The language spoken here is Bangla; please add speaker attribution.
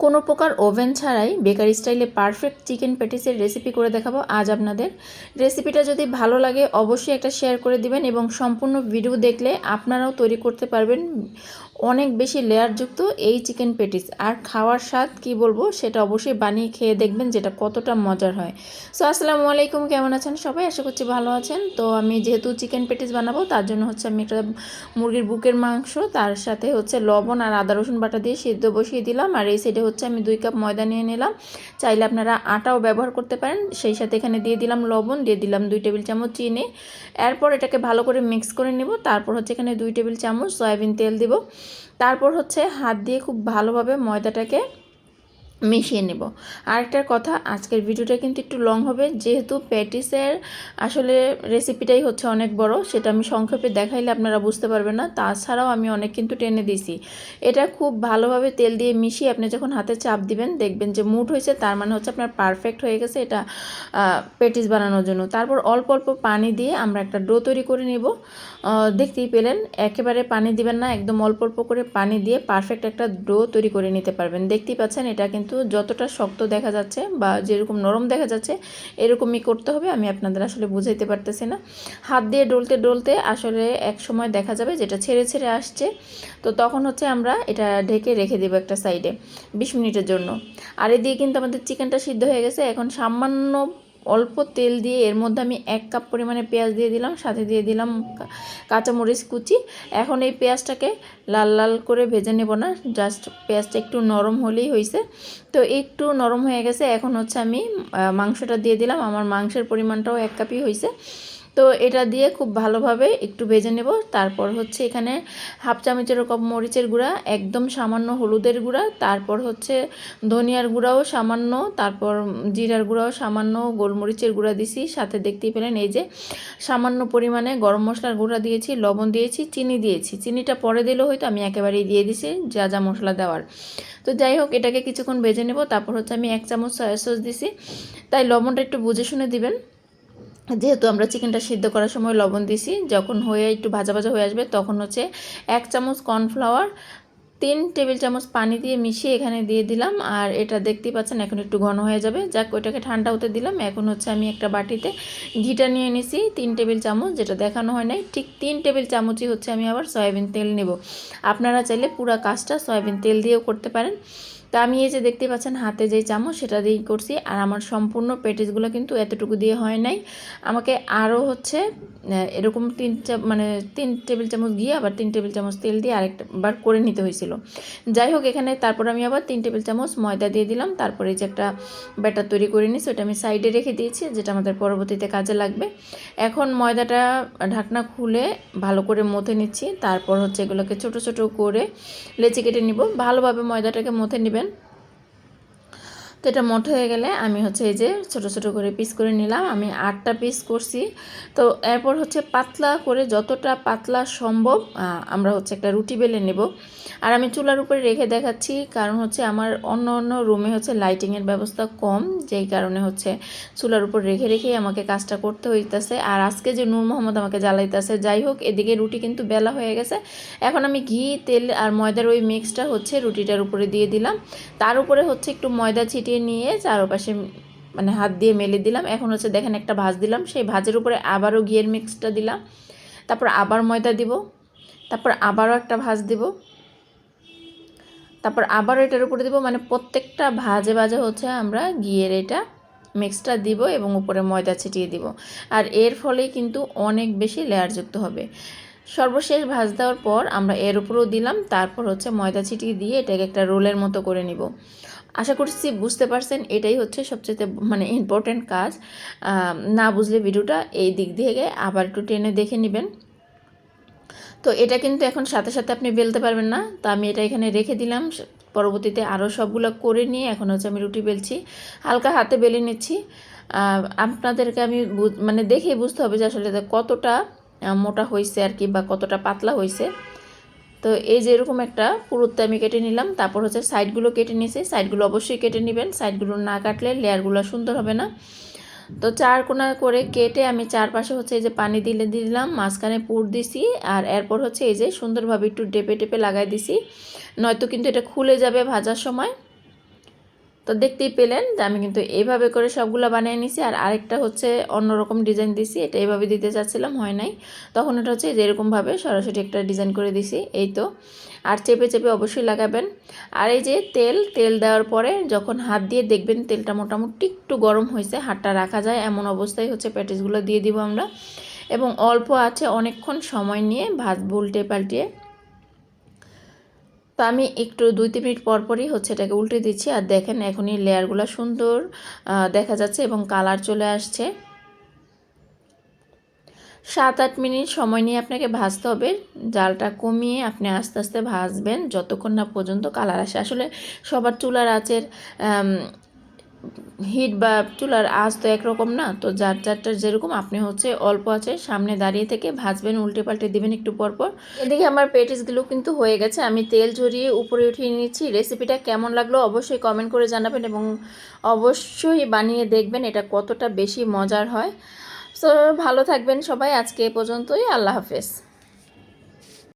Speaker 1: কোনো প্রকার ওভেন ছাড়াই বেকারি স্টাইলে পারফেক্ট চিকেন প্যাটিসের রেসিপি করে দেখাবো আজ আপনাদের। রেসিপিটা যদি ভালো লাগে অবশ্যই একটা শেয়ার করে দিবেন এবং সম্পূর্ণ ভিডিও দেখলে আপনারাও তৈরি করতে পারবেন অনেক বেশি লেয়ারযুক্ত এই চিকেন প্যাটিস আর খাওয়ার স্বাদ কি বলব সেটা অবশ্যই বানিয়ে খেয়ে দেখবেন যেটা কতটা মজার হয়। সো আসসালামু আলাইকুম, কেমন আছেন সবাই? আশা করছি ভালো আছেন। তো আমি যেহেতু চিকেন প্যাটিস বানাবো, তার জন্য হচ্ছে আমি একটা মুরগির বুকের মাংস, তার সাথে হচ্ছে লবণ আর আদা রসুন বাটা দিয়ে সিদ্ধ বসিয়ে দিলাম। আর এই সাইডে হচ্ছে আমি দুই কাপ ময়দা নিয়ে নিলাম। চাইলে আপনারা আটাও ব্যবহার করতে পারেন। সেই সাথে এখানে দিয়ে দিলাম লবণ, দিয়ে দিলাম দুই টেবিল চামচ চিনি। এরপর এটাকে ভালো করে মিক্স করে নেব। তারপর হচ্ছে এখানে দুই টেবিল চামচ সয়াবিন তেল দিব। তারপর হচ্ছে হাত দিয়ে খুব ভালোভাবে ময়দাটাকে মিশিয়ে নেব। আরেকটার কথা, আজকের ভিডিওটা কিন্তু একটু লং হবে। যেহেতু প্যাটিসের আসলে রেসিপিটাই হচ্ছে অনেক বড়, সেটা আমি সংক্ষেপে দেখাইলে আপনারা বুঝতে পারবেন না। তাছাড়াও আমি অনেক কিন্তু টেনে দিছি। এটা খুব ভালোভাবে তেল দিয়ে মিশিয়ে আপনি যখন হাতে চাপ দিবেন, দেখবেন যে মুঠ হয়েছে, তার মানে হচ্ছে আপনার পারফেক্ট হয়ে গেছে এটা প্যাটিস বানানোর জন্য। তারপর অল্প অল্প পানি দিয়ে আমরা একটা ডো তৈরি করে নেব। দেখতেই পেলেন, একেবারে পানি দিবেন না, একদম অল্প অল্প করে পানি দিয়ে পারফেক্ট একটা ডো তৈরি করে নিতে পারবেন। দেখতেই পাচ্ছেন, এটা কিন্তু যতটা শক্ত দেখা যাচ্ছে বা যেরকম নরম দেখা যাচ্ছে, এরকমই করতে হবে। আমি আপনাদের আসলে বুঝাইতে পারতেছি না। হাত দিয়ে ডলতে ডলতে আসলে এক সময় দেখা যাবে যেটা ছেড়ে ছেড়ে আসছে, তো তখন হচ্ছে আমরা এটা ঢেকে রেখে দেবো একটা সাইডে বিশ মিনিটের জন্য। আর এদিকে কিন্তু আমাদের চিকেনটা সিদ্ধ হয়ে গেছে। এখন সামান্য অল্প তেল দিয়ে এর মধ্যে আমি এক কাপ পরিমাণে পেঁয়াজ দিয়ে দিলাম, সাথে দিয়ে দিলাম কাঁচামরিচ কুচি। এখন এই পেঁয়াজটাকে লাল লাল করে ভেজে নেব না জাস্ট পেঁয়াজটা একটু নরম হলেই হয়েছে তো একটু নরম হয়ে গেছে, এখন হচ্ছে আমি মাংসটা দিয়ে দিলাম। আমার মাংসের পরিমাণটাও এক কাপই হয়েছে তো এটা দিয়ে খুব ভালোভাবে একটু ভেজে নেব। তারপর হচ্ছে এখানে হাফ চামচের কপ মরিচের গুঁড়া, একদম সামান্য হলুদের গুঁড়া, তারপর হচ্ছে ধনিয়ার গুঁড়াও সামান্য, তারপর জিরার গুঁড়াও সামান্য, গোলমরিচের গুঁড়া দিছি। সাথে দেখতেই পেলেন এই যে সামান্য পরিমাণে গরম মশলার গুঁড়া দিয়েছি, লবণ দিয়েছি, চিনি দিয়েছি। চিনিটা পরে দিলেও হয়তো আমি একেবারেই দিয়ে দিছি, যা যা মশলা দেওয়ার। তো যাই হোক, এটাকে কিছুক্ষণ ভেজে নেব। তারপর হচ্ছে আমি এক চামচ সয়া সস দিছি। তাই লবণটা একটু বুঝে শুনে দিবেন। যেহেতু আমরা চিকেনটা সিদ্ধ করার সময় লবণ দিছি যখন হয়ে একটু ভাজা ভাজা হয়ে আসবে তখন হচ্ছে এক চামচ কর্নফ্লাওয়ার, তিন টেবিল চামচ পানি দিয়ে মিশিয়ে এখানে দিয়ে দিলাম। আর এটা দেখতেই পাচ্ছেন এখন একটু ঘন হয়ে যাবে। যাক, ওইটাকে ঠান্ডা হতে দিলাম। এখন হচ্ছে আমি একটা বাটিতে ঘিটা নিয়ে নিছি, তিন টেবিল চামচ, যেটা দেখানো হয় নাই। ঠিক তিন টেবিল চামচই হচ্ছে আমি আবার সয়াবিন তেল নেব। আপনারা চাইলে পুরা কাজটা সয়াবিন তেল দিয়েও করতে পারেন। তা আমি এই যে দেখতে পাচ্ছেন, হাতে যেই চামচ সেটা দিয়েই করছি। আর আমার সম্পূর্ণ পেটিসগুলো কিন্তু এতটুকু দিয়ে হয় নাই। আমাকে আরও হচ্ছে এরকম তিন মানে তিন টেবিল চামচ ঘি, আবার তিন টেবিল চামচ তেল দিয়ে আরেকটা বার করে নিতে হয়েছিল। যাই হোক, এখানে তারপর আমি আবার তিন টেবিল চামচ ময়দা দিয়ে দিলাম। তারপরে যে একটা ব্যাটার তৈরি করে নিয়েছি, ওটা আমি সাইডে রেখে দিয়েছি, যেটা আমাদের পরবর্তীতে কাজে লাগবে। এখন ময়দাটা ঢাকনা খুলে ভালো করে মথে নিচ্ছি। তারপর হচ্ছে এগুলোকে ছোট ছোট করে লেচি কেটে নিব। ভালোভাবে ময়দাটাকে মথে নেবেন। তো এটা মোট হয়ে গেলে আমি হচ্ছে এই যে ছোট ছোট করে পিস করে নিলাম। আমি আটটা পিস করছি। তো এরপর হচ্ছে পাতলা করে যতটা পাতলা সম্ভব আমরা হচ্ছে একটা রুটি বেলে নেব। আর আমি চুলার উপরে রেখে দেখাচ্ছি, কারণ হচ্ছে আমার অন্য অন্য রুমে হচ্ছে লাইটিংয়ের ব্যবস্থা কম, যেই কারণে হচ্ছে চুলার উপর রেখে রেখেই আমাকে কাজটা করতে হইতেছে। আর আজকে যে নূর মোহাম্মদ আমাকে জ্বালাইতেছে, যাই হোক, এদিকে রুটি কিন্তু বেলা হয়ে গেছে। এখন আমি ঘি, তেল আর ময়দার ওই মিক্সটা হচ্ছে রুটিটার উপরে দিয়ে দিলাম। তার উপরে হচ্ছে একটু ময়দা ছিটিয়ে নিয়ে চারপাশে মানে হাত দিয়ে মেলে দিলাম। এখন হচ্ছে দেখেন একটা ভাজ দিলাম, সেই ভাজের উপরে আবারও ঘিয়ের মিক্সটা দিলাম। তারপর আবার ময়দা দিব, তারপর আবারও একটা ভাজ দিব। তারপর আবারও এটার উপরে দিব মানে প্রত্যেকটা ভাজে ভাজে হচ্ছে আমরা ঘিয়ের এটা মিক্সটা দিব এবং উপরে ময়দা ছিটিয়ে দিব। আর এর ফলে কিন্তু অনেক বেশি লেয়ারযুক্ত হবে। সর্বশেষ ভাজ দেওয়ার পর আমরা এর উপরেও দিলাম, তারপর হচ্ছে ময়দা ছিটিয়ে দিয়ে এটাকে একটা রোলের মতো করে নিব। আশা করছি বুঝতে পারছেন, এটাই হচ্ছে সবচেয়ে মানে ইম্পর্ট্যান্ট কাজ। না বুঝলে ভিডিওটা এই দিক থেকে আবার একটু টেনে দেখে নেবেন। তো এটা কিন্তু এখন সাথে সাথে আপনি বেলতে পারবেন না, তো আমি এটা এখানে রেখে দিলাম। পরবর্তীতে আরও সবগুলো করে নিয়ে এখন হচ্ছে আমি রুটি বেলছি, হালকা হাতে বেলে নিচ্ছি। আপনাদেরকে আমি মানে দেখেই বুঝতে হবে যে আসলে কতটা মোটা হয়েছে আর কি বা কতটা পাতলা হয়েছে তো এই যে এরকম একটা পুরুত্ব আমি কেটে নিলাম, তারপর হচ্ছে সাইডগুলো কেটে নিয়েছি। সাইডগুলো অবশ্যই কেটে নেবেন, সাইডগুলো না কাটলে লেয়ারগুলো সুন্দর হবে না। তো চার কোনা করে কেটে আমি চারপাশে হচ্ছে এই যে পানি দিলে দিলাম, মাঝখানে পুর দিছি আর এরপর হচ্ছে এই যে সুন্দরভাবে একটু ডেপে টেপে লাগাই দিছি। নয়তো কিন্তু এটা খুলে যাবে ভাজার সময়। তো দেখতেই পেলেন যে আমি কিন্তু এইভাবে করে সবগুলো বানিয়ে নিছি, আর আরেকটা হচ্ছে অন্যরকম ডিজাইন দিছি। এটা এইভাবে দিতে চাচ্ছিলাম, হয় নাই। তখন এটা হচ্ছে যে এরকমভাবে সরাসরি একটা ডিজাইন করে দিছি, এই তো। আর চেপে চেপে অবশ্যই লাগাবেন। আর এই যে তেল তেল দেওয়ার পরে যখন হাত দিয়ে দেখবেন তেলটা মোটামুটি একটু গরম হয়েছে, হাতটা রাখা যায়, এমন অবস্থায় হচ্ছে প্যাটিসগুলো দিয়ে দিব আমরা। এবং অল্প আছে অনেকক্ষণ সময় নিয়ে ভাত উল্টে পাল্টিয়ে তো আমি একটু দুই, তিন মিনিট পরপরই হচ্ছে এটাকে উল্টে দিচ্ছি। আর দেখেন এখনই লেয়ারগুলো সুন্দর দেখা যাচ্ছে এবং কালার চলে আসছে। সাত, আট মিনিট সময় নিয়ে আপনাকে ভাজতে হবে। জালটা কমিয়ে আপনি আস্তে আস্তে ভাজবেন যতক্ষণ না পর্যন্ত কালার আসে। আসলে সবার চুলার আঁচের হিট বা চুলার আঁচ তো একরকম না, তো যার যারটার যেরকম, আপনি হচ্ছে অল্প আছে, সামনে দাঁড়িয়ে থেকে ভাজবেন উল্টে পাল্টে দেবেন একটু পর পর এদিকে আমার পেটিসগুলো কিন্তু হয়ে গেছে, আমি তেল ঝরিয়ে উপরে উঠিয়ে নিচ্ছি রেসিপিটা কেমন লাগল অবশ্যই কমেন্ট করে জানাবেন এবং অবশ্যই বানিয়ে দেখবেন এটা কতটা বেশি মজার হয়। সো, ভালো থাকবেন সবাই, আজকে এ পর্যন্তই, আল্লাহ হাফেজ।